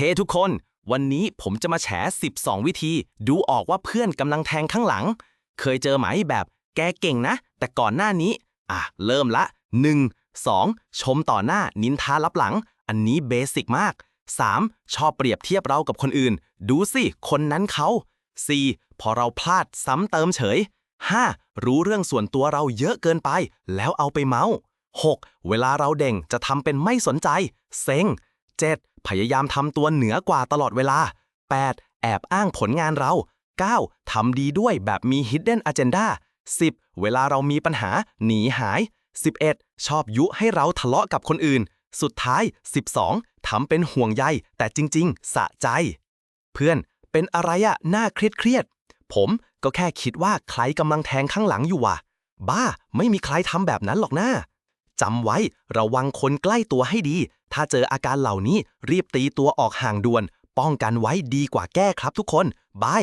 ฮ้ทุกคน วันนี้ผมจะมาแฉ 12 วิธี ดูออกว่าเพื่อนกำลังแทงข้างหลัง เคยเจอไหมแบบแกเก่งนะ แต่ก่อนหน้านี้ อะ เริ่มละ 1 2 ชมต่อหน้านินทารับหลัง อันนี้เบสิกมาก 3. ชอบเปรียบเทียบเรากับคนอื่น ดูสิ คนนั้นเขา 4. พอเราพลาดซ้ำเติมเฉย 5. รู้เรื่องส่วนตัวเราเยอะเกินไป แล้วเอาไปเมาส์ 6. เวลาเราเด่งจะทำเป็นไม่สนใจ เซ็ง 7. พยายามทำตัวเหนือกว่าตลอดเวลา 8. แอบอ้างผลงานเรา 9. ทำดีด้วยแบบมี hidden agenda 10. เวลาเรามีปัญหา หนีหาย 11. ชอบยุให้เราทะเลาะกับคนอื่น สุดท้าย 12. ทำเป็นห่วงใย แต่จริง ๆ สะใจ เพื่อน เป็นอะไรอะน่าเครียดเครียด ผมก็แค่คิดว่าใครกำลังแทงข้างหลังอยู่ว่ะ บ้า ไม่มีใครทำแบบนั้นหรอกนะจำไว้ระวังคนใกล้ตัวให้ดี ถ้าเจออาการเหล่านี้รีบตีตัวออกห่างด่วน ป้องกันไว้ดีกว่าแก้ครับทุกคนบาย